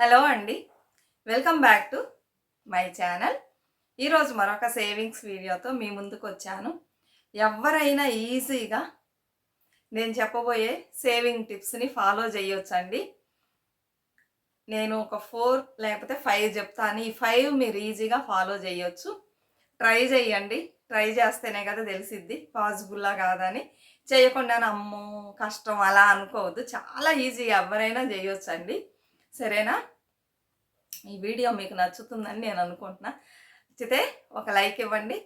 Hello అండి. Welcome back to my channel ఈరోజు మరొక సేవింగ్స్ వీడియోతో మీ ముందుకు వచ్చాను ఎవరైనా ఈజీగా నేను చెప్పబోయే సేవింగ్ టిప్స్ని ఫాలో చేయొచ్చండి. నేను ఒక ఫోర్ లేకపోతే ఫైవ్ చెప్తాను. ఈ ఫైవ్ మీరు ఈజీగా ఫాలో చేయొచ్చు. ట్రై చేయండి. ట్రై చేస్తేనే కదా తెలిసిద్ది. పాసిబుల్లా కాదని. చేయకుండా అమ్మో కష్టం అలా అనుకోవద్దు. చాలా ఈజీగా ఎవరైనా చేయొచ్చండి. సరేనా? ఈ వీడియో మీకు నచ్చుతుందని నేను అనుకుంటున్నా. నచ్చితే ఒక లైక్ ఇవ్వండి.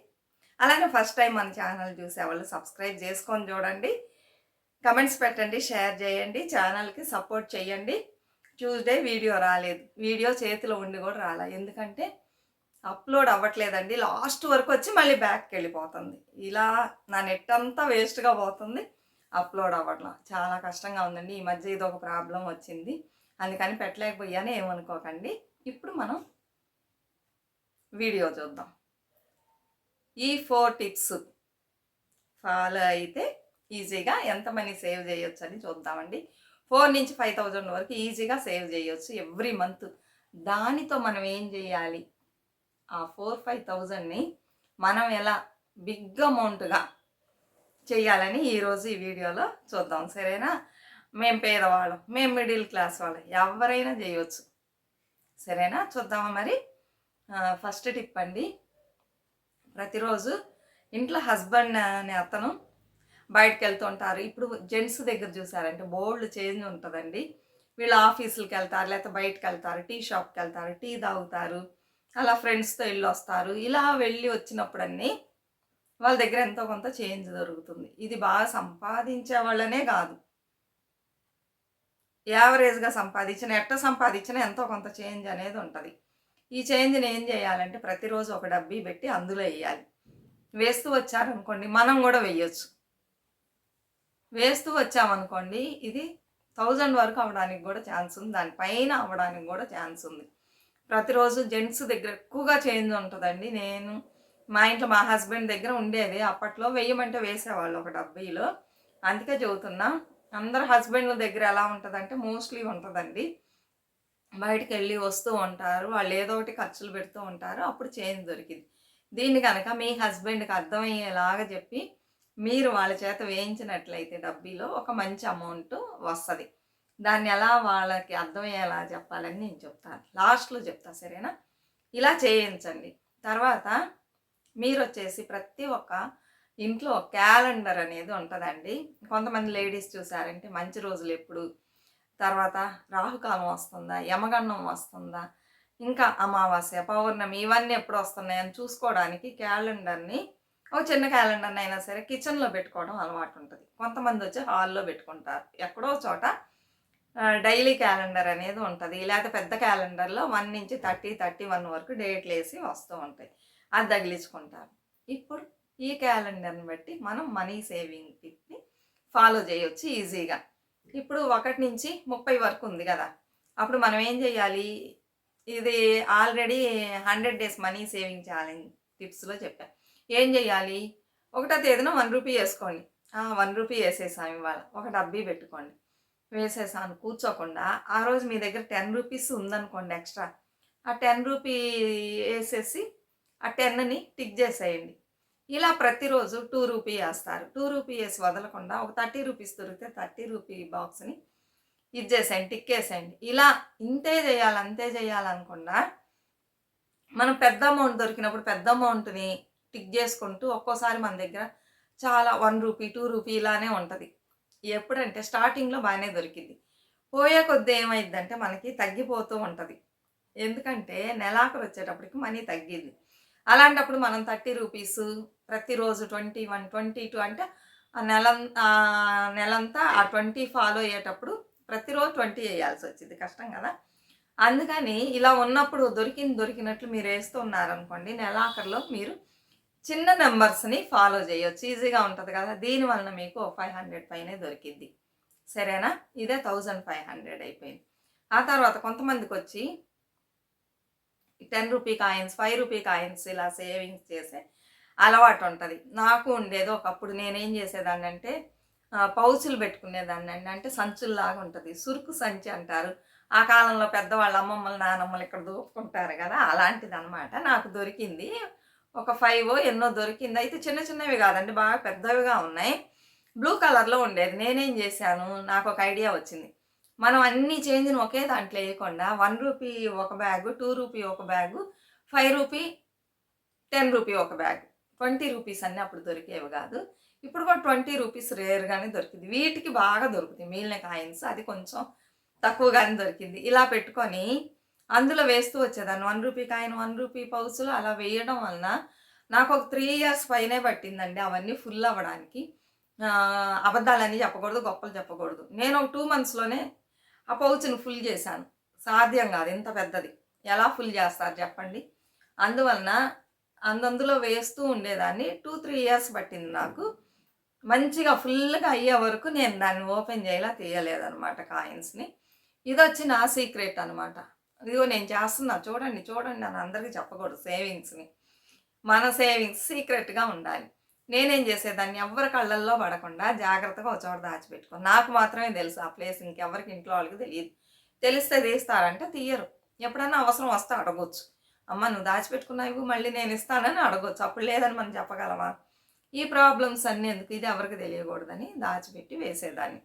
అలానే ఫస్ట్ టైం మన ఛానల్ చూసేవాళ్ళు సబ్స్క్రైబ్ చేసుకొని చూడండి. కమెంట్స్ పెట్టండి షేర్ చేయండి ఛానల్కి సపోర్ట్ చేయండి. ట్యూస్డే వీడియో రాలేదు. వీడియో చేతిలో ఉండి కూడా రాలే. ఎందుకంటే అప్లోడ్ అవ్వట్లేదండి. లాస్ట్ వరకు వచ్చి మళ్ళీ బ్యాక్కి వెళ్ళిపోతుంది. ఇలా నా నెట్ అంతా వేస్ట్గా పోతుంది. అప్లోడ్ అవ్వట్లా. చాలా కష్టంగా ఉందండి. ఈ మధ్య ఇది ఒక ప్రాబ్లం వచ్చింది. అందుకని పెట్టలేకపోయాను ఏమనుకోకండి. ఇప్పుడు మనం వీడియో చూద్దాం. ఈ ఫోర్ టిప్స్ ఫాలో అయితే ఈజీగా ఎంత మనీ సేవ్ చేయొచ్చు అని చూద్దామండి. ఫోర్ నుంచి ఫైవ్ థౌజండ్ వరకు ఈజీగా సేవ్ చేయొచ్చు ఎవ్రీ మంత్. దానితో మనం ఏం చేయాలి? ఆ ఫోర్ ఫైవ్ థౌజండ్ని మనం ఎలా బిగ్ అమౌంట్గా చేయాలని ఈరోజు ఈ వీడియోలో చూద్దాం. సరేనా? మేము పేదవాళ్ళం మేము మిడిల్ క్లాస్ వాళ్ళం. ఎవరైనా చేయవచ్చు సరేనా? చూద్దామా మరి? ఫస్ట్ టిప్ అండి. ప్రతిరోజు ఇంట్లో హస్బెండ్ అనే అతను బయటకు వెళ్తుంటారు ఇప్పుడు జెంట్స్ దగ్గర చూసారంటే బోల్డ్ చేంజ్ ఉంటుందండి. వీళ్ళు ఆఫీసులకు వెళ్తారు లేకపోతే బయటకు వెళ్తారు టీ షాప్కి వెళ్తారు టీ తాగుతారు అలా ఫ్రెండ్స్తో ఇల్లు వస్తారు ఇలా వెళ్ళి వచ్చినప్పుడన్నీ వాళ్ళ దగ్గర ఎంతో కొంత చేంజ్ దొరుకుతుంది. ఇది బాగా సంపాదించే వాళ్ళనే కాదు. యావరేజ్గా సంపాదించిన ఎట్ట సంపాదించిన ఎంతో కొంత చేంజ్ అనేది ఉంటుంది. ఈ చేంజ్ని ఏం చేయాలంటే ప్రతిరోజు ఒక డబ్బీ పెట్టి అందులో వేయాలి వేస్తూ వచ్చారనుకోండి మనం కూడా వేయొచ్చు వేస్తూ వచ్చామనుకోండి ఇది థౌజండ్ వరకు అవడానికి కూడా ఛాన్స్ ఉంది. దానిపైన అవ్వడానికి కూడా ఛాన్స్ ఉంది. ప్రతిరోజు జెంట్స్ దగ్గర ఎక్కువగా చేంజ్ ఉంటుందండి. నేను మా ఇంట్లో మా హస్బెండ్ దగ్గర ఉండేది. అప్పట్లో వెయ్యమంటే వేసేవాళ్ళు ఒక డబ్బీలో. అందుకే చెబుతున్నా అందరు హస్బెండ్ దగ్గర ఎలా ఉంటుందంటే మోస్ట్లీ ఉంటుందండి. బయటకు వెళ్ళి వస్తూ ఉంటారు వాళ్ళు ఏదో ఒకటి ఖర్చులు పెడుతూ ఉంటారు అప్పుడు చేంజ్ దొరికింది. దీన్ని కనుక మీ హస్బెండ్కి అర్థమయ్యేలాగా చెప్పి మీరు వాళ్ళ చేత వేయించినట్లయితే డబ్బీలో ఒక మంచి అమౌంట్ వస్తుంది. దాన్ని ఎలా వాళ్ళకి అర్థమయ్యేలా చెప్పాలని నేను చెప్తాను. లాస్ట్లో చెప్తా సరేనా? ఇలా చేయించండి. తర్వాత మీరు వచ్చేసి ప్రతి ఒక్క ఇంట్లో క్యాలెండర్ అనేది ఉంటుందండి. కొంతమంది లేడీస్ చూసారంటే మంచి రోజులు ఎప్పుడు? తర్వాత రాహుకాలం వస్తుందా? యమగండం వస్తుందా? ఇంకా అమావాస్య పౌర్ణమి ఇవన్నీ ఎప్పుడు వస్తున్నాయని చూసుకోవడానికి క్యాలెండర్ని ఒక చిన్న క్యాలెండర్ని అయినా సరే కిచెన్లో పెట్టుకోవడం అలవాటు ఉంటుంది. కొంతమంది వచ్చి హాల్లో పెట్టుకుంటారు. ఎక్కడో చోట డైలీ క్యాలెండర్ అనేది ఉంటుంది. లేకపోతే పెద్ద క్యాలెండర్లో వన్ నుంచి థర్టీ థర్టీ వన్ వరకు డేట్లు వేసి వస్తూ ఉంటాయి. అది తగిలించుకుంటారు. ఇప్పుడు ఈ క్యాలెండర్ని బట్టి మనం మనీ సేవింగ్ టిప్ని ఫాలో చేయొచ్చు ఈజీగా. ఇప్పుడు ఒకటి నుంచి ముప్పై వరకు ఉంది కదా అప్పుడు మనం ఏం చేయాలి? ఇది already hundred days money saving challenge టిప్స్లో చెప్పాను ఏం చేయాలి? ఒకటో తేదీన వన్ రూపీ వేసుకోండి. వన్ రూపీ వేసేసాం ఇవాళ ఒక డబ్బీ పెట్టుకోండి. వేసేసాను కూర్చోకుండా ఆ రోజు మీ దగ్గర టెన్ రూపీస్ ఉందనుకోండి ఎక్స్ట్రా ఆ టెన్ రూపీ వేసేసి ఆ టెన్ని టిక్ చేసేయండి. ఇలా ప్రతిరోజు టూ రూపీ వేస్తారు. టూ రూపీ వేసి వదలకుండా ఒక థర్టీ రూపీస్ దొరికితే థర్టీ రూపీ బాక్స్ని ఇది చేసేయండి ఇలా ఇంతే చేయాలి అంతే చేయాలనుకుండా మనం పెద్ద అమౌంట్ దొరికినప్పుడు పెద్ద అమౌంట్ని టిక్ చేసుకుంటూ ఒక్కోసారి మన దగ్గర చాలా వన్ రూపీ టూ రూపీ ఇలానే ఉంటుంది. ఎప్పుడంటే స్టార్టింగ్లో బాగానే దొరికింది పోయే కొద్ది ఏమైందంటే మనకి తగ్గిపోతూ ఉంటుంది. ఎందుకంటే నెలాఖరు వచ్చేటప్పటికి మనీ తగ్గింది అలాంటప్పుడు మనం థర్టీ రూపీస్ ప్రతిరోజు ట్వంటీ వన్ ట్వంటీ టూ అంటే నెల నెలంతా ఆ ట్వంటీ ఫాలో అయ్యేటప్పుడు ప్రతిరోజు ట్వంటీ వేయాల్సి వచ్చింది. కష్టం కదా? అందుకని ఇలా ఉన్నప్పుడు దొరికింది దొరికినట్లు మీరు వేస్తున్నారనుకోండి నెలాఖరులో మీరు చిన్న నెంబర్స్ని ఫాలో చేయొచ్చు. ఈజీగా ఉంటుంది కదా? దీని వలన మీకు ఫైవ్ హండ్రెడ్ పైనే దొరికింది సరేనా? ఇదే థౌజండ్ ఫైవ్ హండ్రెడ్ అయిపోయింది. ఆ తర్వాత కొంతమందికి వచ్చి ten rupee coins five rupee coins ఇలా సేవింగ్స్ చేసే అలవాటు ఉంటుంది. నాకు ఉండేది ఒకప్పుడు నేనేం చేసేదాన్ని అంటే పౌచులు పెట్టుకునేదాన్ని అండి. అంటే సంచుల్లాగా ఉంటుంది. సురుకు సంచి అంటారు. ఆ కాలంలో పెద్దవాళ్ళ అమ్మమ్మలు నానమ్మలు ఇక్కడ దూపుకుంటారు కదా అలాంటిది అనమాట నాకు దొరికింది. ఒక ఫైవ్ ఎన్నో దొరికింది. అయితే చిన్న చిన్నవి కాదండి బాగా పెద్దవిగా ఉన్నాయి. బ్లూ కలర్లో ఉండేది. నేనేం చేశాను నాకు ఒక ఐడియా వచ్చింది. మనం అన్ని చేంజ్ని ఒకే దాంట్లో వేయకుండా వన్ రూపీ ఒక బ్యాగు టూ రూపీ ఒక bag five rupee ten rupee ఒక బ్యాగ్ ట్వంటీ రూపీస్ అన్నీ అప్పుడు దొరికేవి కాదు. ఇప్పుడు కూడా ట్వంటీ రూపీస్ రేర్గానే దొరికింది. వీటికి బాగా దొరుకుతుంది మిగిలిన కాయిన్స్ అది కొంచెం తక్కువగానే దొరికింది. ఇలా పెట్టుకొని అందులో వేస్తూ వచ్చేదాన్ని. One rupee coin one rupee పౌచులు అలా వేయడం వలన నాకు ఒక త్రీ ఇయర్స్ పైనే పట్టిందండి అవన్నీ ఫుల్ అవ్వడానికి. అబద్ధాలని చెప్పకూడదు గొప్పలు చెప్పకూడదు. నేను ఒక టూ మంత్స్లోనే ఆ పౌచ్ని ఫుల్ చేశాను. సాధ్యం కాదు ఇంత పెద్దది. ఎలా ఫుల్ చేస్తారు చెప్పండి? అందువలన అందందులో వేస్తూ ఉండేదాన్ని టూ త్రీ ఇయర్స్ పట్టింది నాకు. మంచిగా ఫుల్గా అయ్యే వరకు నేను దాన్ని ఓపెన్ చేయలా తీయలేదన్నమాట కాయిన్స్ని. ఇది వచ్చి నా సీక్రెట్ అనమాట ఇదిగో నేను చేస్తున్నా చూడండి చూడండి అని అందరికీ చెప్పకూడదు సేవింగ్స్ని. మన సేవింగ్స్ సీక్రెట్గా ఉండాలి. నేనేం చేసేదాన్ని? ఎవరి కళ్ళల్లో పడకుండా జాగ్రత్తగా ఒక చోట దాచిపెట్టుకో. నాకు మాత్రమే తెలుసు ఆ ప్లేస్ ఇంకెవరికి ఇంట్లో వాళ్ళకి తెలియదు. తెలిస్తే తీస్తారంటే తీయరు. ఎప్పుడన్నా అవసరం వస్తే అడగొచ్చు. అమ్మ నువ్వు దాచిపెట్టుకున్నావు మళ్ళీ నేను ఇస్తానని అడగొచ్చు. అప్పుడు లేదని మనం చెప్పగలమా? ఈ ప్రాబ్లమ్స్ అన్నీ ఎందుకు? ఇది ఎవరికి తెలియకూడదని దాచిపెట్టి వేసేదాన్ని.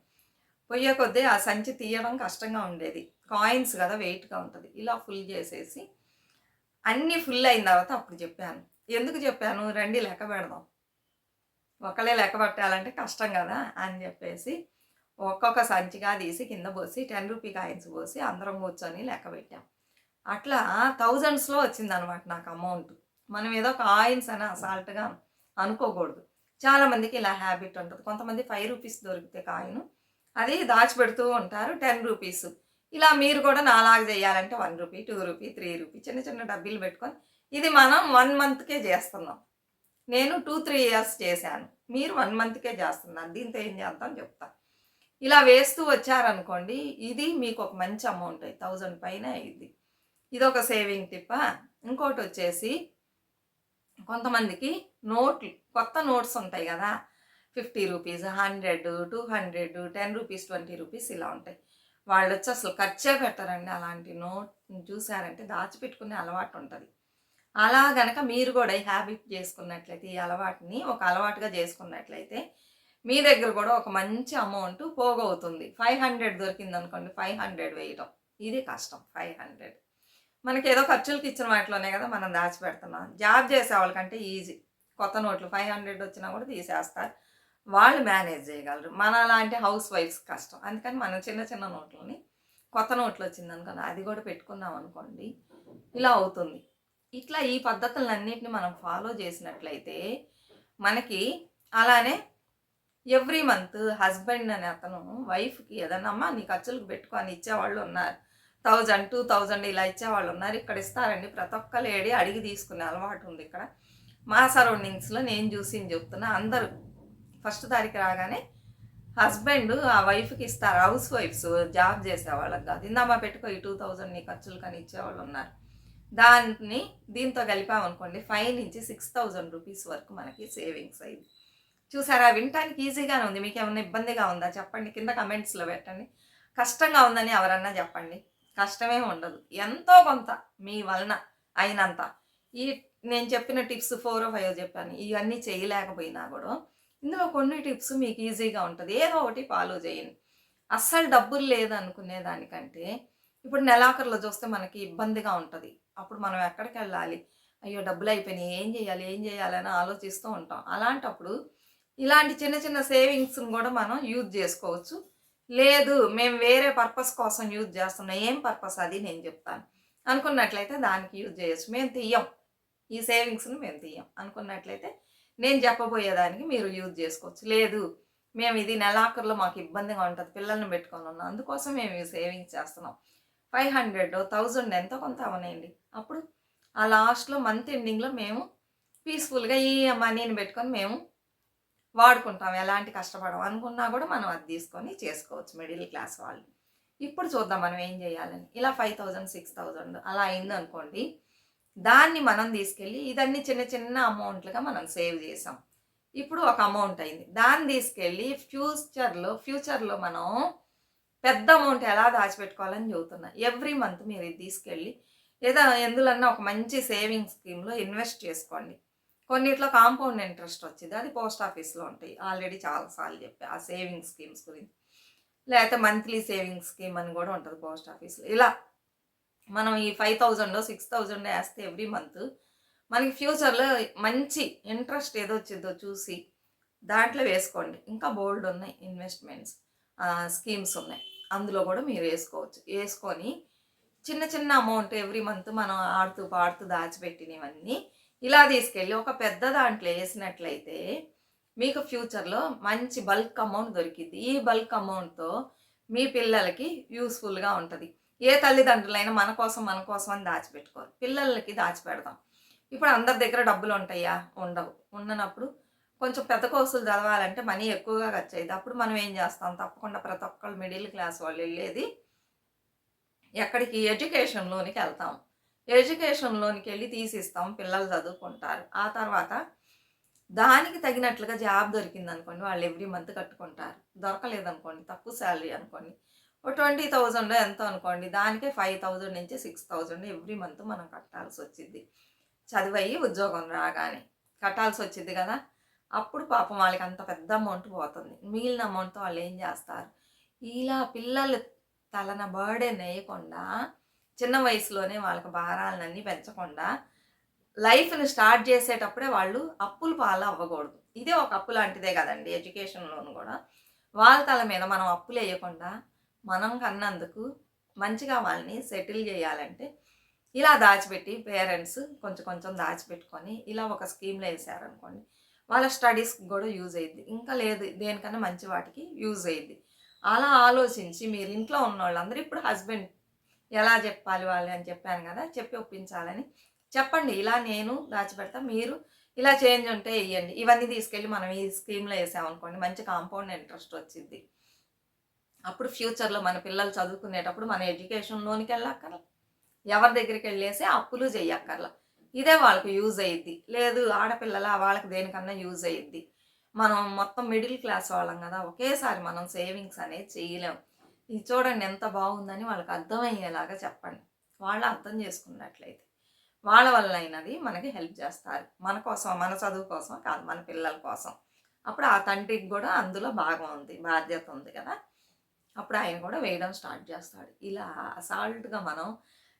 పొయ్యే కొద్దీ ఆ సంచి తీయడం కష్టంగా ఉండేది. కాయిన్స్ కదా వెయిట్గా ఉంటుంది. ఇలా ఫుల్ చేసేసి అన్నీ ఫుల్ అయిన తర్వాత అప్పుడు చెప్పాను. ఎందుకు చెప్పాను? రండి లెక్క పెడదాం. ఒకళ్ళే లెక్క పట్టాలంటే కష్టం కదా అని చెప్పేసి ఒక్కొక్క సంచిగా తీసి కింద పోసి టెన్ రూపీ కాయిన్స్ పోసి అందరం కూర్చొని లెక్క పెట్టాం. అట్లా థౌజండ్స్లో వచ్చిందనమాట నాకు అమౌంట్. మనం ఏదో కాయిన్స్ అని అసాల్ట్గా అనుకోకూడదు. చాలామందికి ఇలా హ్యాబిట్ ఉంటుంది. కొంతమంది ఫైవ్ రూపీస్ దొరికితే కాయిన్ అది దాచిపెడుతూ ఉంటారు టెన్ రూపీస్ ఇలా మీరు కూడా నాలాగ చేయాలంటే one rupee two rupee three rupee చిన్న చిన్న డబ్బీలు పెట్టుకొని ఇది మనం వన్ మంత్కే చేస్తున్నాం. నేను టూ త్రీ ఇయర్స్ చేశాను. మీరు వన్ మంత్కే చేస్తున్నాను. దీంతో ఏం చేద్దాం చెప్తా. ఇలా వేస్తూ వచ్చారనుకోండి ఇది మీకు ఒక మంచి అమౌంట్ థౌజండ్ పైన అయింది ఇది ఒక సేవింగ్ టిప్ ఇంకోటి వచ్చేసి కొంతమందికి నోట్లు కొత్త నోట్స్ ఉంటాయి కదా fifty rupees hundred two hundred ten rupees twenty rupees ఇలా ఉంటాయి. వాళ్ళు వచ్చి అసలు ఖర్చే పెట్టారండి. అలాంటి నోట్ చూసారంటే దాచిపెట్టుకునే అలవాటు ఉంటుంది. అలా గనక మీరు కూడా ఈ హ్యాబిట్ చేసుకున్నట్లయితే ఈ అలవాటుని ఒక అలవాటుగా చేసుకున్నట్లయితే మీ దగ్గర కూడా ఒక మంచి అమౌంట్ పోగవుతుంది. ఫైవ్ హండ్రెడ్ దొరికింది అనుకోండి ఫైవ్ హండ్రెడ్ వేయటం. ఇది కష్టం ఫైవ్ హండ్రెడ్. మనకి ఏదో ఖర్చులకి ఇచ్చిన వాటిలోనే కదా మనం దాచిపెడుతున్నాం. జాబ్ చేసే వాళ్ళకంటే ఈజీ. కొత్త నోట్లు ఫైవ్ హండ్రెడ్ వచ్చినా కూడా తీసేస్తారు వాళ్ళు మేనేజ్ చేయగలరు. మన లాంటి హౌస్ వైఫ్స్ కష్టం. అందుకని మనం చిన్న చిన్న నోట్లని కొత్త నోట్లు వచ్చింది అనుకోండి అది కూడా పెట్టుకున్నాం అనుకోండి ఇలా అవుతుంది. ఇట్లా ఈ పద్ధతులన్నింటిని మనం ఫాలో చేసినట్లయితే మనకి అలానే ఎవ్రీ మంత్ హస్బెండ్ అనే అతను వైఫ్కి ఏదన్నా నీ ఖర్చులకు పెట్టుకొని ఇచ్చేవాళ్ళు ఉన్నారు. థౌజండ్ టూ థౌజండ్ ఇలా ఇచ్చేవాళ్ళు ఉన్నారు. ఇక్కడ ఇస్తారండి. ప్రతి ఒక్క లేడీ అడిగి తీసుకునే అలవాటు ఉంది ఇక్కడ. మా సరౌండింగ్స్లో నేను చూసి చెప్తున్నా అందరూ ఫస్ట్ తారీఖు రాగానే హస్బెండ్ ఆ వైఫ్కి ఇస్తారు. హౌస్ వైఫ్స్ జాబ్ చేసే వాళ్ళకి కాదు. ఇందామా పెట్టుకో ఈ టూ థౌజండ్ నీ ఖర్చులు కానీ ఇచ్చేవాళ్ళు ఉన్నారు. దాన్ని దీంతో కలిపామనుకోండి ఫైవ్ నుంచి సిక్స్ థౌజండ్ రూపీస్ వరకు మనకి సేవింగ్స్ అయింది చూసారా వినటానికి ఈజీగానే ఉంది. మీకు ఏమైనా ఇబ్బందిగా ఉందా? చెప్పండి. కింద కమెంట్స్లో పెట్టండి. కష్టంగా ఉందని ఎవరన్నా చెప్పండి. కష్టమే ఉండదు. ఎంతో కొంత మీ వలన అయినంత. ఈ నేను చెప్పిన టిప్స్ ఫోర్ ఫైవ్ చెప్పాను. ఇవన్నీ చేయలేకపోయినా కూడా ఇందులో కొన్ని టిప్స్ మీకు ఈజీగా ఉంటుంది. ఏదో ఒకటి ఫాలో చేయండి. అస్సలు డబ్బులు లేదనుకునే దానికంటే ఇప్పుడు నెలాఖరులో చూస్తే మనకి ఇబ్బందిగా ఉంటుంది. అప్పుడు మనం ఎక్కడికి వెళ్ళాలి అయ్యో! డబ్బులు అయిపోయినాయి ఏం చేయాలి? ఏం చేయాలని ఆలోచిస్తూ ఉంటాం. అలాంటప్పుడు ఇలాంటి చిన్న చిన్న సేవింగ్స్ని కూడా మనం యూజ్ చేసుకోవచ్చు. లేదు మేము వేరే పర్పస్ కోసం యూజ్ చేస్తున్నాం. ఏం పర్పస్ అది? నేను చెప్తాను. అనుకున్నట్లయితే దానికి యూజ్ చేయొచ్చు. మేము తీయం. ఈ సేవింగ్స్ని మేము తీయం. అనుకున్నట్లయితే నేను చెప్పబోయేదానికి మీరు యూజ్ చేసుకోవచ్చు. లేదు మేము ఇది నెలాఖరులో మాకు ఇబ్బందిగా ఉంటుంది. పిల్లల్ని పెట్టుకొని ఉన్నాం అందుకోసం మేము సేవింగ్స్ చేస్తున్నాం. ఫైవ్ హండ్రెడ్ థౌజండ్ ఎంతో కొంత అవనండి. అప్పుడు ఆ లాస్ట్లో మంత్ ఎండింగ్లో మేము పీస్ఫుల్గా ఈ మనీని పెట్టుకొని మేము వాడుకుంటాం ఎలాంటి కష్టపడం అనుకున్నా కూడా మనం అది తీసుకొని చేసుకోవచ్చు మిడిల్ క్లాస్ వాళ్ళు. ఇప్పుడు చూద్దాం మనం ఏం చేయాలని. ఇలా ఫైవ్ థౌజండ్ సిక్స్ థౌజండ్ అలా అయింది అనుకోండి. దాన్ని మనం తీసుకెళ్ళి ఇదన్నీ చిన్న చిన్న అమౌంట్లుగా మనం సేవ్ చేసాం. ఇప్పుడు ఒక అమౌంట్ అయింది. దాన్ని తీసుకెళ్ళి ఫ్యూచర్లో ఫ్యూచర్లో మనం పెద్ద అమౌంట్ ఎలా దాచిపెట్టుకోవాలని చెబుతున్నా. ఎవ్రీ మంత్ మీరు ఇది తీసుకెళ్ళి ఏదో ఎందులన్నా ఒక మంచి సేవింగ్ స్కీమ్లో ఇన్వెస్ట్ చేసుకోండి. కొన్నిట్లో కాంపౌండ్ ఇంట్రెస్ట్ వచ్చింది. అది పోస్ట్ ఆఫీస్లో ఉంటాయి. ఆల్రెడీ చాలాసార్లు చెప్పి ఆ సేవింగ్ స్కీమ్స్ గురించి. లేకపోతే మంత్లీ సేవింగ్ స్కీమ్ అని కూడా ఉంటుంది పోస్ట్ ఆఫీస్లో. ఇలా మనం ఈ ఫైవ్ థౌజండ్ సిక్స్ థౌజండ్ వేస్తే ఎవ్రీ మంత్ మనకి ఫ్యూచర్లో మంచి ఇంట్రెస్ట్ ఏదో వచ్చిందో చూసి దాంట్లో వేసుకోండి. ఇంకా బోల్డ్ ఉన్నాయి ఇన్వెస్ట్మెంట్స్ స్కీమ్స్ ఉన్నాయి. అందులో కూడా మీరు వేసుకోవచ్చు. వేసుకొని చిన్న చిన్న అమౌంట్ ఎవ్రీ మంత్ మనం ఆడుతూ పాడుతూ దాచిపెట్టినవన్నీ ఇలా తీసుకెళ్ళి ఒక పెద్ద దాంట్లో వేసినట్లయితే మీకు ఫ్యూచర్లో మంచి బల్క్ అమౌంట్ దొరికింది ఈ బల్క్ అమౌంట్తో మీ పిల్లలకి యూస్ఫుల్గా ఉంటుంది. ఏ తల్లిదండ్రులైనా మన కోసం మన కోసం అని దాచిపెట్టుకోరు. పిల్లలకి దాచిపెడదాం ఇప్పుడు అందరి దగ్గర డబ్బులు ఉంటాయా? ఉండవు. ఉండనప్పుడు కొంచెం పెద్ద కోర్సులు చదవాలంటే మనీ ఎక్కువగా ఖర్చు అయ్యింది అప్పుడు మనం ఏం చేస్తాం? తప్పకుండా ప్రతి ఒక్కళ్ళు మిడిల్ క్లాస్ వాళ్ళు వెళ్ళేది ఎక్కడికి? ఎడ్యుకేషన్ లోనికి వెళ్తాం. ఎడ్యుకేషన్ లోనికి వెళ్ళి తీసిస్తాం పిల్లలు చదువుకుంటారు. ఆ తర్వాత దానికి తగినట్లుగా జాబ్ దొరికింది అనుకోండి వాళ్ళు ఎవ్రీ మంత్ కట్టుకుంటారు. దొరకలేదనుకోండి తక్కువ శాలరీ అనుకోండి. ఓ ట్వంటీ థౌజండ్ ఎంతో అనుకోండి దానికే ఫైవ్ థౌజండ్ నుంచి సిక్స్ థౌజండ్ ఎవ్రీ మంత్ మనం కట్టాల్సి వచ్చింది చదివయ్యి ఉద్యోగం రాగానే కట్టాల్సి వచ్చింది కదా. అప్పుడు పాపం వాళ్ళకి అంత పెద్ద అమౌంట్ పోతుంది. మిగిలిన అమౌంట్తో వాళ్ళు ఏం చేస్తారు? ఇలా పిల్లలు తలన బర్డెన్ వేయకుండా చిన్న వయసులోనే వాళ్ళకి భారాలన్నీ పెంచకుండా లైఫ్ని స్టార్ట్ చేసేటప్పుడే వాళ్ళు అప్పులు పాలు అవ్వకూడదు ఇదే ఒక అప్పు లాంటిదే కదండి ఎడ్యుకేషన్ లోన్ కూడా. వాళ్ళ తల మీద మనం అప్పులు వేయకుండా మనం కన్నందుకు మంచిగా వాళ్ళని సెటిల్ చేయాలంటే ఇలా దాచిపెట్టి పేరెంట్స్ కొంచెం కొంచెం దాచిపెట్టుకొని ఇలా ఒక స్కీమ్లో వేసారనుకోండి వాళ్ళ స్టడీస్కి కూడా యూజ్ అయ్యింది ఇంకా లేదు దేనికన్నా మంచి వాటికి యూజ్ అయ్యింది అలా ఆలోచించి మీరు ఇంట్లో ఉన్న వాళ్ళందరూ ఇప్పుడు హస్బెండ్ ఎలా చెప్పాలి వాళ్ళు అని చెప్పాను కదా చెప్పి ఒప్పించాలని. చెప్పండి ఇలా నేను దాచిపెడతా మీరు ఇలా చేంజ్ ఉంటే వేయండి ఇవన్నీ తీసుకెళ్ళి మనం ఈ స్కీమ్లో వేసామనుకోండి మంచి కాంపౌండ్ ఇంట్రెస్ట్ వచ్చింది అప్పుడు ఫ్యూచర్లో మన పిల్లలు చదువుకునేటప్పుడు మన ఎడ్యుకేషన్ లోనికి వెళ్ళక్కర్లా. ఎవరి దగ్గరికి వెళ్ళేసి అప్పులు చేయక్కర్ల ఇదే వాళ్ళకి యూజ్ అయ్యిద్ది లేదు ఆడపిల్లల వాళ్ళకి దేనికన్నా యూజ్ అయ్యిద్ది మనం మొత్తం మిడిల్ క్లాస్ వాళ్ళం కదా ఒకేసారి మనం సేవింగ్స్ అనేది చేయలేం. ఇది చూడండి ఎంత బాగుందని వాళ్ళకి అర్థమయ్యేలాగా చెప్పండి. వాళ్ళు అర్థం చేసుకున్నట్లయితే వాళ్ళ వల్ల అయినది మనకి హెల్ప్ చేస్తారు. మన కోసం మన చదువు కోసం కాదు మన పిల్లల కోసం. అప్పుడు ఆ తండ్రికి కూడా అందులో భాగం ఉంది బాధ్యత ఉంది కదా. అప్పుడు ఆయన కూడా వేయడం స్టార్ట్ చేస్తాడు. ఇలా అసాల్ట్గా మనం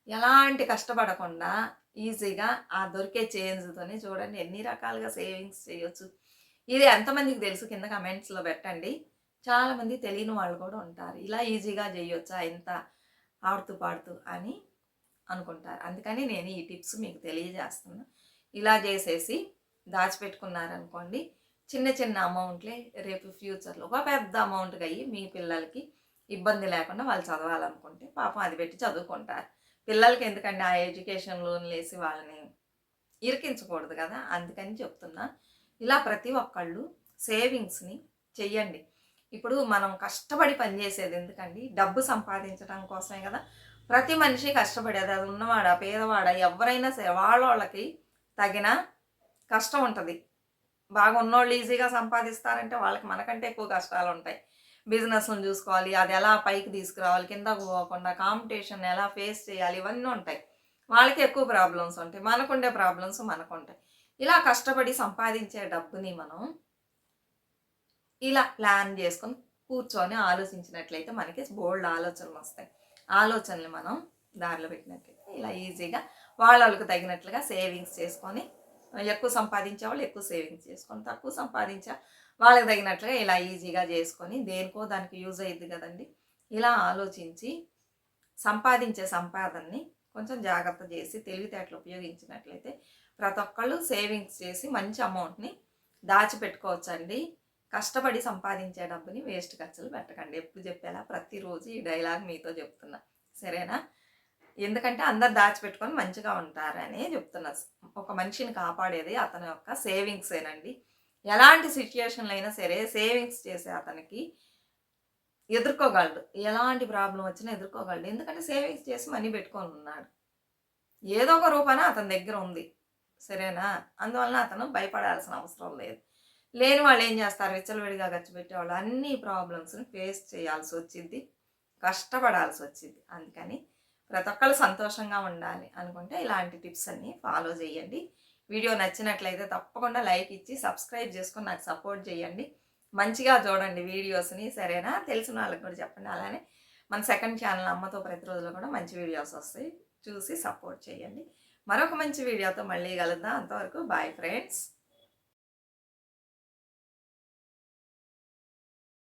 ఎలాంటి కష్టపడకుండా ఈజీగా ఆ దొరికే చేంజ్తోనే చూడండి ఎన్ని రకాలుగా సేవింగ్స్ చేయొచ్చు. ఇది ఎంతమందికి తెలుసు? కింద కమెంట్స్లో పెట్టండి. చాలామంది తెలియని వాళ్ళు కూడా ఉంటారు. ఇలా ఈజీగా చేయొచ్చా? ఎంత ఆడుతూ పాడుతూ అని అనుకుంటారు. అందుకని నేను ఈ టిప్స్ మీకు తెలియజేస్తున్నా ఇలా చేసేసి దాచిపెట్టుకున్నారనుకోండి చిన్న చిన్న అమౌంట్లే రేపు ఫ్యూచర్లో ఒక పెద్ద అమౌంట్గా అయ్యి మీ పిల్లలకి ఇబ్బంది లేకుండా వాళ్ళు చదవాలనుకుంటే పాపం అది పెట్టి చదువుకుంటారు. పిల్లలకి ఎందుకంటే ఆ ఎడ్యుకేషన్ లోన్లు వేసి వాళ్ళని ఇరికించకూడదు కదా? అందుకని చెప్తున్నా. ఇలా ప్రతి ఒక్కళ్ళు సేవింగ్స్ని చెయ్యండి. ఇప్పుడు మనం కష్టపడి పనిచేసేది ఎందుకండి? డబ్బు సంపాదించడం కోసమే కదా. ప్రతి మనిషి కష్టపడేది. అది ఉన్నవాడా పేదవాడా ఎవరైనా సరే వాళ్ళ వాళ్ళకి తగిన కష్టం ఉంటుంది. బాగా ఉన్నోళ్ళు ఈజీగా సంపాదిస్తారంటే వాళ్ళకి మనకంటే ఎక్కువ కష్టాలు ఉంటాయి బిజినెస్లను చూసుకోవాలి అది ఎలా పైకి తీసుకురావాలి కింద పోకుండా కాంపిటీషన్ ఎలా ఫేస్ చేయాలి ఇవన్నీ ఉంటాయి. వాళ్ళకి ఎక్కువ ప్రాబ్లమ్స్ ఉంటాయి. మనకుండే ప్రాబ్లమ్స్ మనకు ఉంటాయి ఇలా కష్టపడి సంపాదించే డబ్బుని మనం ఇలా ప్లాన్ చేసుకొని కూర్చొని ఆలోచించినట్లయితే మనకి బోల్డ్ ఆలోచనలు వస్తాయి. ఆలోచనలు మనం దారిలో పెట్టినట్లయితే ఇలా ఈజీగా వాళ్ళ వాళ్ళకి తగినట్లుగా సేవింగ్స్ చేసుకొని ఎక్కువ సంపాదించే వాళ్ళు ఎక్కువ సేవింగ్స్ చేసుకొని తక్కువ సంపాదించా వాళ్ళకి తగినట్లుగా ఇలా ఈజీగా చేసుకొని దేనికో దానికి యూజ్ అయ్యిద్ది కదండి. ఇలా ఆలోచించి సంపాదించే సంపాదనని కొంచెం జాగ్రత్త చేసి తెలివితేటలు ఉపయోగించినట్లయితే ప్రతి ఒక్కళ్ళు సేవింగ్స్ చేసి మంచి అమౌంట్ని దాచిపెట్టుకోవచ్చండి. కష్టపడి సంపాదించే డబ్బుని వేస్ట్ ఖర్చులు పెట్టకండి. ఎప్పుడు చెప్పేలా ప్రతిరోజు ఈ డైలాగ్ మీతో చెప్తున్నా. సరేనా? ఎందుకంటే అందరు దాచిపెట్టుకొని మంచిగా ఉంటారని చెప్తున్నా. ఒక మనిషిని కాపాడేది అతని యొక్క సేవింగ్సేనండి. ఎలాంటి సిచ్యుయేషన్లు అయినా సరే సేవింగ్స్ చేసే అతనికి ఎదుర్కోగలడు. ఎలాంటి ప్రాబ్లం వచ్చినా ఎదుర్కోగలడు. ఎందుకంటే సేవింగ్స్ చేసి మనీ పెట్టుకొని ఉన్నాడు. ఏదో ఒక రూపాన అతని దగ్గర ఉంది. సరేనా? అందువలన అతను భయపడాల్సిన అవసరం లేదు. లేని వాళ్ళు ఏం చేస్తారు? విచ్చలవిడిగా ఖర్చు పెట్టేవాళ్ళు. అన్ని ప్రాబ్లమ్స్ని ఫేస్ చేయాల్సి వచ్చింది. కష్టపడాల్సి వచ్చింది. అందుకని ప్రతి ఒక్కళ్ళు సంతోషంగా ఉండాలి అనుకుంటే ఇలాంటి టిప్స్ అన్నీ ఫాలో చేయండి. వీడియో నచ్చినట్లయితే తప్పకుండా లైక్ ఇచ్చి సబ్స్క్రైబ్ చేసుకొని నాకు సపోర్ట్ చేయండి. మంచిగా చూడండి వీడియోస్ని సరేనా? తెలిసిన వాళ్ళకి కూడా చెప్పండి. అలానే మన సెకండ్ ఛానల్ అమ్మతో ప్రతిరోజులో కూడా మంచి వీడియోస్ వస్తాయి. చూసి సపోర్ట్ చేయండి. మరొక మంచి వీడియోతో మళ్ళీ కలుద్దాం. అంతవరకు బాయ్ ఫ్రెండ్స్